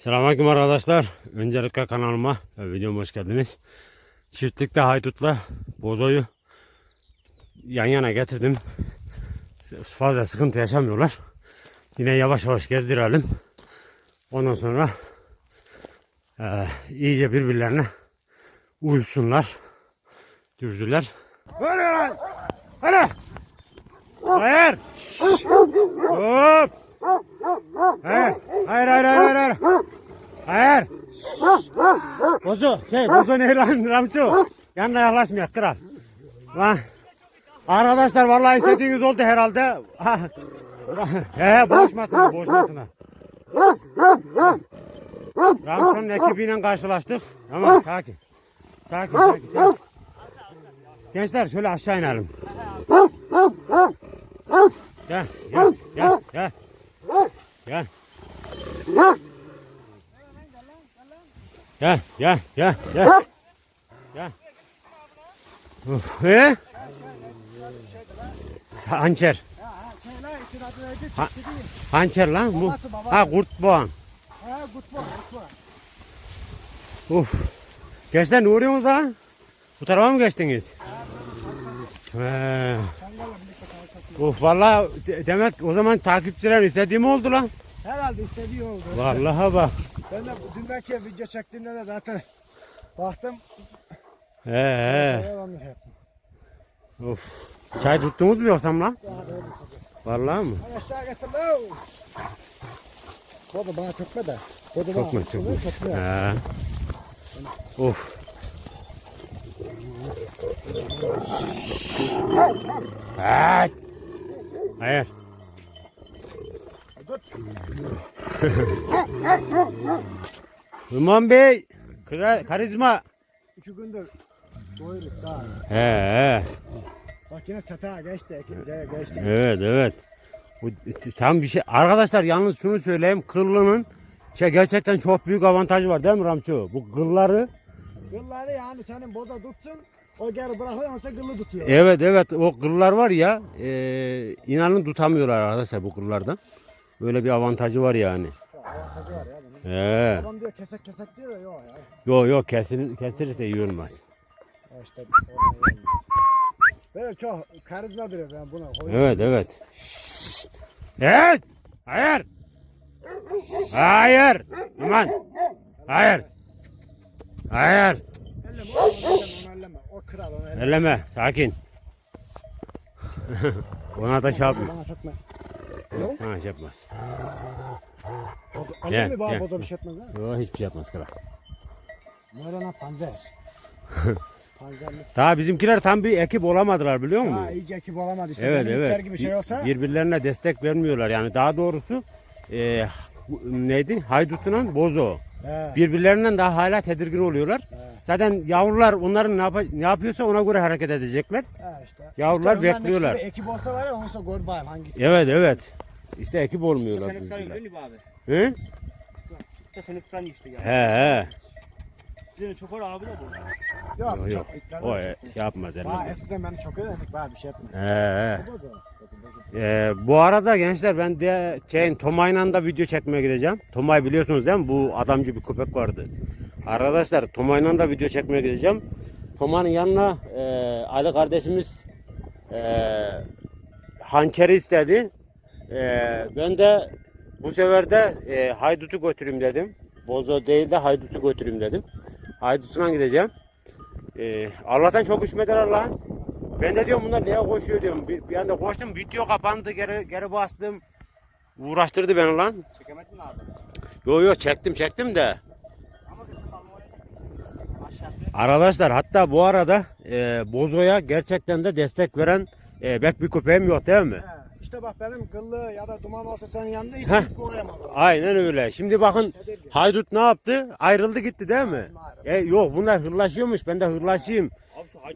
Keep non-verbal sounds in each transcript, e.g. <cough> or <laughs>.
Selamünaleyküm arkadaşlar. Öncelikle kanalıma ve videoma hoş geldiniz. Çiftlikte haydutla bozoyu yan yana getirdim. Fazla sıkıntı yaşamıyorlar. Yine yavaş yavaş gezdirelim. Ondan sonra eee, iyice birbirlerine uyusunlar. Dürdüler. Hadi lan! Hadi! Hayır! Hop! Hayır, hayır, hayır, hayır, hayır. Hayır. Bozu, şey, bozu ne lan Ramço? Yanına yaklaşmıyor kral. Lan. Arkadaşlar vallahi istediğiniz oldu herhalde. He, boğuşmasın, boğuşmasın. Ramço'nun ekibiyle karşılaştık. Ama sakin. Sakin, sakin, sakin. Gençler şöyle aşağı inelim. Gel, gel, gel, gel. Gel. Gel, gel, gel, gel. Gel. Uf, e? Hançer. Ha, hançer lan bu. Ha kurt boğan. Ha gutma gutma. Uf. Gençler ne uğruyorsunuz lan? Bu tarafa mı geçtiniz? He. Uf vallahi de- demek o zaman takipçiler istediğim oldu lan. Herhalde istediği oldu. Vallahi bak. Ben de dün belki video çektiğimde de zaten baktım. He he. Yaptım. Of. Çay tuttunuz mu yoksa lan? Vallahi mı? Hadi aşağı getir lan. Baba bana çökme de. Baba bana çok mu? çökme. He. Of. Hayır. Hayır. <laughs> Numan Bey, kra- karizma. İki gündür doyurduk daha. He, he. Bak yine tata geçti. ikinciye geçti. Evet, evet. Bu tam bir şey. Arkadaşlar yalnız şunu söyleyeyim. Kırlının şey gerçekten çok büyük avantajı var değil mi Ramço? Bu kılları Gılları yani senin boza tutsun. O geri bırakıyorsa gıllı tutuyor. Evet evet o kıllar var ya e, inanın tutamıyorlar arkadaşlar bu kıllardan. Böyle bir avantajı var yani. Avantajı var ya bunun. He. Adam diyor kesek kesek diyor da yok ya. Yok yok kesin, kesilirse iyi olmaz. Ya işte sorun yok. Böyle çok karizma duruyor ben buna. koyuyorum. Evet evet. Şşt. Evet. Hayır. Hayır. Aman. Hayır. Hayır. Elleme onu elleme onu elleme. O kral onu elleme. Elleme. Sakin. <laughs> Ona da şey yapma. Bana çökme. Sana şey yapmaz. Mı bana gel. boza bir şey etmez ha? Yok hiçbir şey yapmaz kral. Morana panzer. <laughs> Panzerli. Daha bizimkiler tam bir ekip olamadılar biliyor musun? Ha iyice ekip olamadı işte. Evet Benim evet. gibi şey olsa. Birbirlerine destek vermiyorlar yani daha doğrusu e, neydi? Haydut'la Bozo. He. Birbirlerinden daha hala tedirgin oluyorlar. He. Zaten yavrular onların ne, yapa- ne yapıyorsa ona göre hareket edecekler. Ha işte. Yavrular İşte bekliyorlar. Ekip olsa var ya onu sonra gör bayım hangi. Evet evet. İşte ekip olmuyorlar. Sen ısrar bizimkiler. ediyorsun abi. Hı? Da sen ısrar işte ya. He he. Senin çok var abi de bu. Yok Yok, yok. O e, şey yapmaz herhalde. eskiden beni çok ödedik bana bir şey etmez. He he. Ee, bu arada gençler ben de şeyin Tomay'la da video çekmeye gideceğim. Tomay biliyorsunuz değil mi? Bu adamcı bir köpek vardı. Arkadaşlar Tomay'la da video çekmeye gideceğim. Tomay'ın yanına e, Ali kardeşimiz e, hançeri istedi. E, ben de bu sefer de e, haydutu götüreyim dedim. Bozo değil de haydutu götüreyim dedim. Haydutuna gideceğim. E, Allah'tan çok üşümediler lan. Ben de diyorum bunlar niye koşuyor diyorum. Bir, bir anda koştum video kapandı geri geri bastım. Uğraştırdı beni lan. Çekemedin mi abi? Yo yo çektim çektim de. Aşağıya. Arkadaşlar hatta bu arada e, Bozo'ya gerçekten de destek veren e, pek bir köpeğim yok değil mi? He. İşte bak benim kıllı ya da duman olsa senin yanında hiç Heh. Aynen öyle. Şimdi bakın. Haydut ne yaptı? Ayrıldı gitti değil mi? E, yok bunlar hırlaşıyormuş. Ben de hırlaşayım.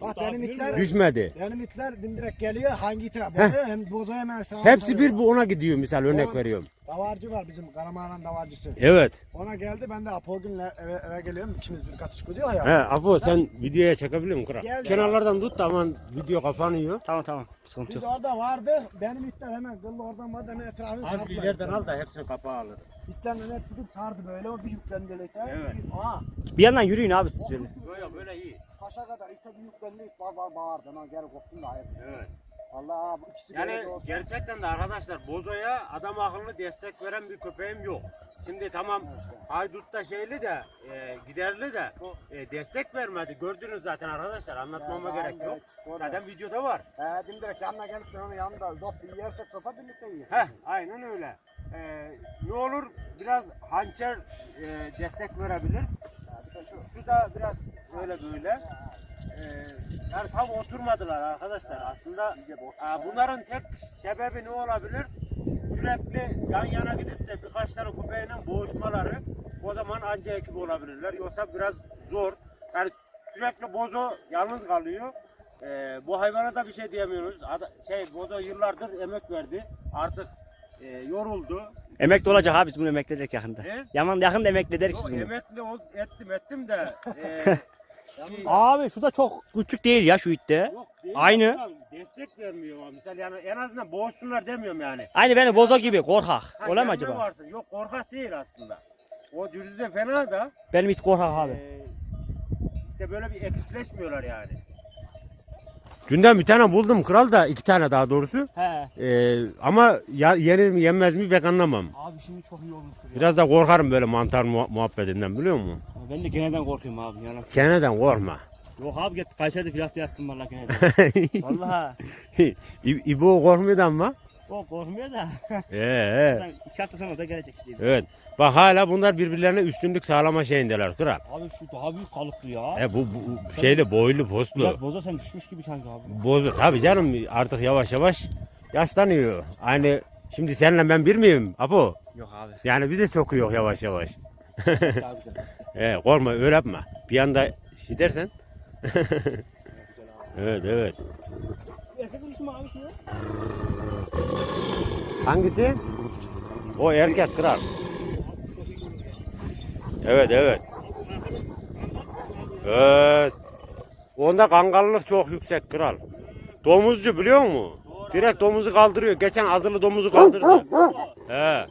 Bak benim itler-? Düşmedi. Benim itler dimdirek geliyor hangi ite bozuyor hem bozuyor hemen sağa Hepsi bir bu ona gidiyor misal örnek veriyorum. Davarcı var bizim Karamağlan davarcısı. Evet. Ona geldi ben de Apolgin'le eve, eve geliyorum. İkimiz bir katış gidiyor ya. He Apo sen videoya çekebilir misin kral? Gel. Kenarlardan tut da aman video kapanıyor. Tamam tamam. Sıkıntı Biz yok. orada vardı. Benim itler hemen kıllı oradan vardı hemen etrafını Az bir ileriden al da hepsini kapağı alır. İtlerle hep tutup sardı böyle. O bir yüklendi elekten. Evet. Aa. Bir yandan yürüyün abi siz. Yok yok böyle iyi. Taşa kadar işte bir yüklendi. Var var bağırdı. Geri koptum da hayır. Evet. Vallahi bu ikisi Yani böyle olsa. gerçekten de arkadaşlar Bozo'ya adam akıllı destek veren bir köpeğim yok. Şimdi tamam Haydut da şeyli de e, giderli de e, destek vermedi. Gördünüz zaten arkadaşlar anlatmama Ya, gerek yok. de orada. Zaten videoda var. He dimdirek yanına gelip ben onun yanında zop yersek sopa birlikte yiyor. Heh aynen öyle. E, ne olur biraz hançer e, destek verebilir. Ya bir de şu. Şu da biraz öyle böyle. E, yani tam oturmadılar arkadaşlar. Aslında. Aa, bunların tek sebebi ne olabilir? Sürekli yan yana gidip de birkaç tane köpeğinin boğuşmaları o zaman anca ekip olabilirler. Yoksa biraz zor. Yani sürekli bozo yalnız kalıyor. Ee, bu hayvana da bir şey diyemiyoruz. Ada- şey bozo yıllardır emek verdi. Artık e, yoruldu. Emekli olacak abi biz bunu emekli edecek yakında. Ne? Yaman yakında emekli ederiz Yok, biz bunu. emekli ol, ettim ettim de e, <laughs> Abi şu da çok küçük değil ya şu itte. yok, değil Aynı. Destek vermiyor ama misal yani en azından boğuşsunlar demiyorum yani. Aynı benim bozo gibi korkak. Ha, mi yanına acaba? Varsın. Yok korkak değil aslında. O dürzü de fena da. Benim it korkak abi. Ee, işte böyle bir ekipleşmiyorlar yani. Dünden bir tane buldum kral da iki tane daha doğrusu. He. Ee, ama ya, yenir mi yenmez mi pek anlamam. Abi şimdi çok iyi olmuştur ya. Biraz da korkarım böyle mantar muha- muhabbetinden biliyor musun? Ben de genelden korkuyorum abi. Yalan. Keneden korkma. Yok abi git Kayseri'de pilafta yattım valla genelden. <laughs> Valla. İbo korkmuyor da ama. O korkmuyor da. Ee, Zaten iki hafta sonra da gelecek işte. evet. Bak hala bunlar birbirlerine üstünlük sağlama şeyindeler kral. Abi şu daha büyük kalıplı ya. E bu, bu şeyli boylu postlu. Biraz boza sen düşmüş gibi sanki abi. Bozu tabii canım artık yavaş yavaş yaşlanıyor. Aynı şimdi seninle ben bir miyim Apo? Yok abi. Yani biz de çok yok yavaş yavaş. <laughs> He, korkma yapma. Bir anda şey dersen. <laughs> evet evet. Hangisi? O erkek kral. Evet evet. Evet. Onda kangarlılık çok yüksek kral. Domuzcu biliyor musun? Direkt domuzu kaldırıyor. Geçen azılı domuzu kaldırdı. He.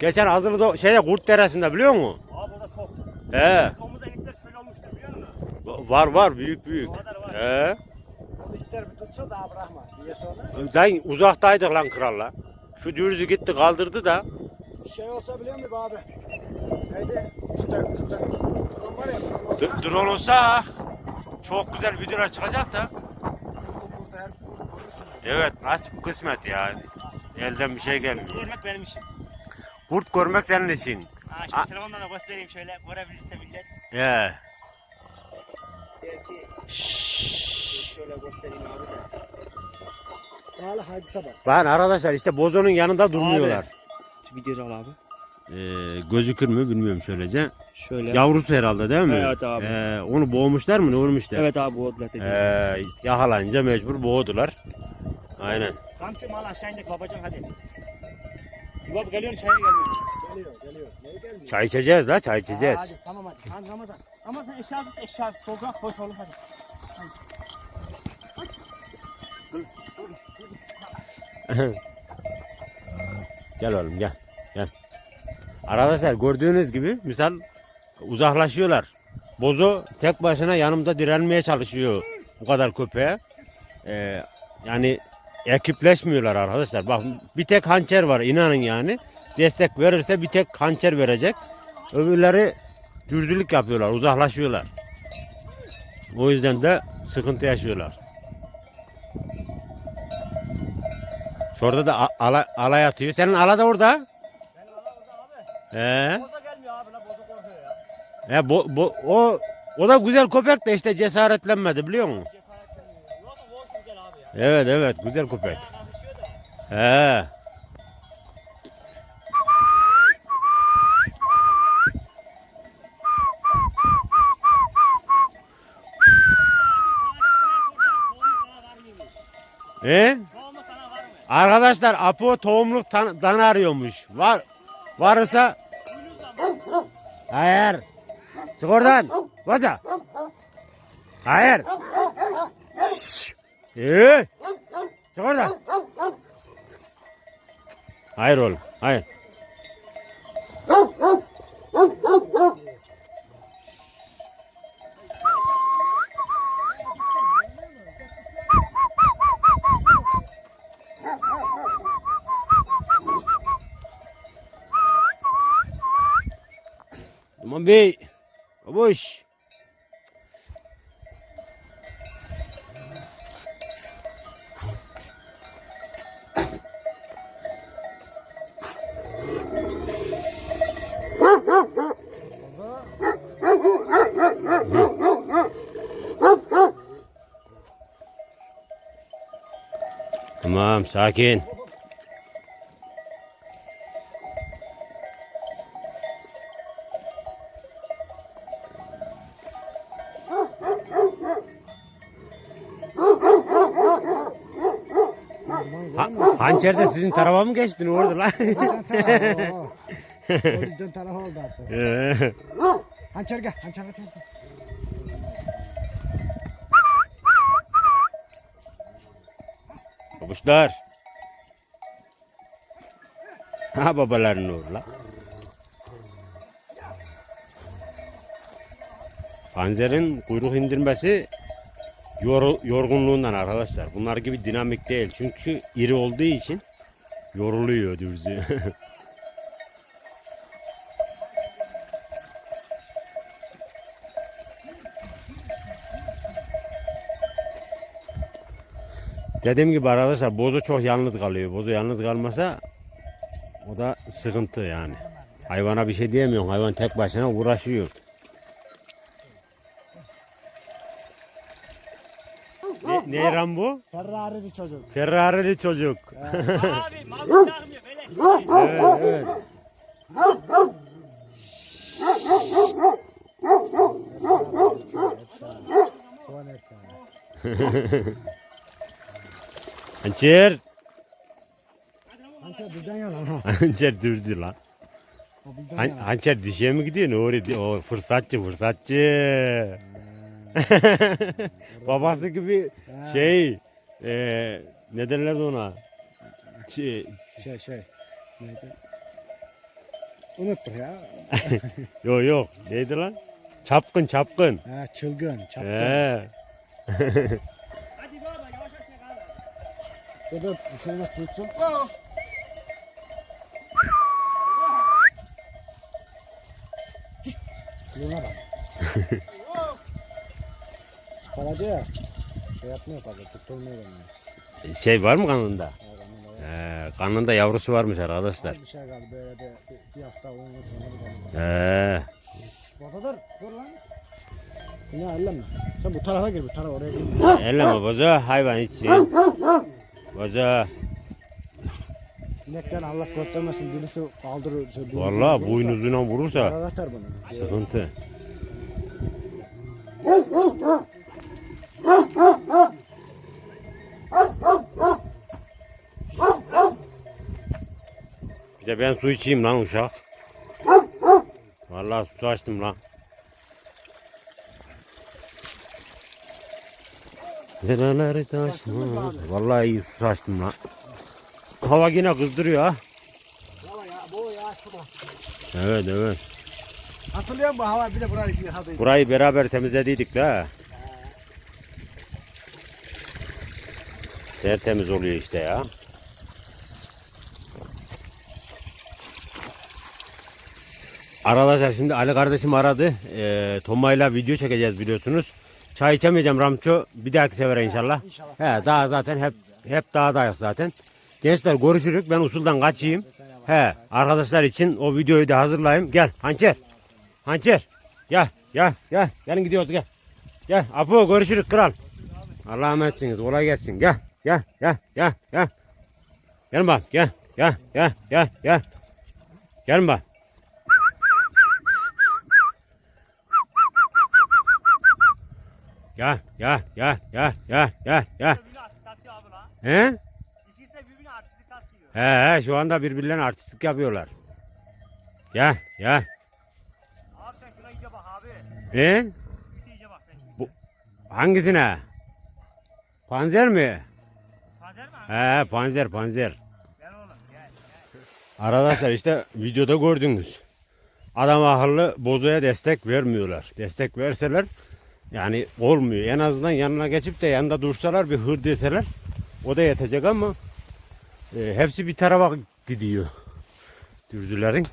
Geçen azılı do- şeye kurt deresinde biliyor musun? He. Domuz elikler şöyle olmuştur biliyor musun? Var var büyük büyük. O kadar var. He. Onu itler bir tutsa daha bırakma. Diye sonra. Dayı uzaktaydık lan kralla. Şu dürzü gitti kaldırdı da. Bir şey olsa biliyor musun abi? Neydi? Üstte üstte. Drone var ya drone olsa. D- drone olsa çok güzel videolar çıkacak da. Burada her gün görürsün. Evet nasip kısmet ya. Elden bir şey gelmiyor. Görmek benim işim. Kurt görmek senin için. Şimdi telefondan da göstereyim şöyle görebilirse millet. He. Belki şöyle göstereyim abi. Hala haydita bak. Bakın arkadaşlar işte bozonun yanında durmuyorlar. Şu videoyu al abi. Ee, gözükür mü bilmiyorum şöylece. Şöyle. Yavrusu herhalde değil mi? Evet abi. Ee, onu boğmuşlar mı ne olmuşlar? Evet abi odlet dedi. Ee, yakalayınca mecbur boğdular. Aynen. Kamçı mal aşağı indik babacan hadi. Yuva geliyor gelmiyor. Geliyor geliyor. Çay içeceğiz la çay içeceğiz. Hadi tamam hadi. Hadi Ramazan. Ramazan eşya tut eşya. Soldan koş oğlum hadi. Gel oğlum gel. Gel. Arkadaşlar gördüğünüz gibi misal uzaklaşıyorlar. Bozo tek başına yanımda direnmeye çalışıyor bu kadar köpeğe. Ee, yani ekipleşmiyorlar arkadaşlar. Bak bir tek hançer var inanın yani. Destek verirse bir tek hançer verecek. Öbürleri dürdülük yapıyorlar, uzaklaşıyorlar. O yüzden de sıkıntı yaşıyorlar. Şurada da ala, ala yatıyor. Senin ala da orada. Benim Allah orada abi. He. Boza gelmiyor abi la boza korkuyor ya. He bo, bo, o o da güzel köpek de işte cesaretlenmedi biliyor musun? Cesaretleniyor. Yok bu boz güzel abi ya. Evet evet güzel köpek. Ha, He. Arkadaşlar Apo tohumluk tan- arıyormuş. Var varsa Hayır. Çık oradan. Vaza. Hayır. Şşş. Ee? Çık oradan. Hayır oğlum. Hayır. Bey. Babuş. Tamam sakin. Ha, hançer de sizin tarafa mı geçti ne oldu lan? <laughs> O yüzden taraf oldu artık. Ee, Hançer gel. Hançer gel. Babuşlar. Ha babaların uğru lan. Panzer'in kuyruk indirmesi yor- yorgunluğundan arkadaşlar. Bunlar gibi dinamik değil. Çünkü iri olduğu için yoruluyor dürzü. <laughs> Dediğim gibi arkadaşlar bozu çok yalnız kalıyor. Bozu yalnız kalmasa o da sıkıntı yani. Hayvana bir şey diyemiyorsun. Hayvan tek başına uğraşıyor. Ne, ne lan bu? Ferrari'li çocuk. Ferrari'li çocuk. Abi mazlum takmıyor evet, evet. <laughs> Yana. ha. <laughs> Hançer dürzü lan. Han, hançer dişe mi gidiyor? Ne oluyor? O fırsatçı fırsatçı. <laughs> Babası gibi Ha, şey e, ne derlerdi ona? Şey, Şey şey. Neydi? Unuttuk ya. <laughs> yok yok neydi lan? Çapkın çapkın. Ha, çılgın, çapkın. He. <laughs> Hadi baba yavaş yavaş yakala. Bu da bir şey nasıl tutsun? Yuna bak. Kaladı ya. Şey yapmıyor fazla, tutulmuyor yani. Şey var mı kanında? Ya, kanında yavrusu varmış arkadaşlar. Bir şey kaldı böyle de bir, bir hafta on gün sonra bir kaldı. He. Orada dur, lan. Yine elleme. Sen bu tarafa gir, bu tarafa oraya gir. Elleme bozu hayvan içsin. Bozu. İnekten Allah göstermesin birisi kaldırır. şey, birisi Vallahi vurursa boynuzuna vurursa zarar atar bunu. sıkıntı. Bir de ben su içeyim lan uşak. Vallahi su açtım lan. Nereleri taşmaz. Vallahi iyi su açtım lan. Hava yine kızdırıyor ha. Hava ya, bu ya şurada. Evet evet. Hatırlıyor musun hava bir de burayı yıkadıydı. Burayı beraber temizlediydik de. Tertemiz oluyor işte ya. Arkadaşlar şimdi Ali kardeşim aradı. Ee, Tomay'la video çekeceğiz biliyorsunuz. Çay içemeyeceğim Ramço. Bir dahaki sefere inşallah. İnşallah. He daha zaten hep hep dağdayız zaten. Gençler görüşürük. Ben usuldan kaçayım. He arkadaşlar için o videoyu da hazırlayayım. Gel Hançer. Hançer. Gel gel gel. Gelin gidiyoruz gel. Gel Apo görüşürük kral. Allah'a emanetsiniz. Kolay gelsin. Gel gel gel gel gel. Gelin bak gel gel gel gel gel. Gelin bak. Gel gel gel gel gel gel gel. He? İkisi de birbirine asist He he şu anda birbirlerine artistlik yapıyorlar. Gel gel. Abi sen şuna iyice bak abi. E? Git iyice bak sen. Bu- Hangisine? Panzer mi? He panzer panzer. Gel oğlum. Arkadaşlar işte videoda gördünüz. Adam akıllı bozoya destek vermiyorlar. Destek verseler yani olmuyor. En azından yanına geçip de yanında dursalar bir hır deseler o da yetecek ama e, hepsi bir tarafa gidiyor. Dürdülerin.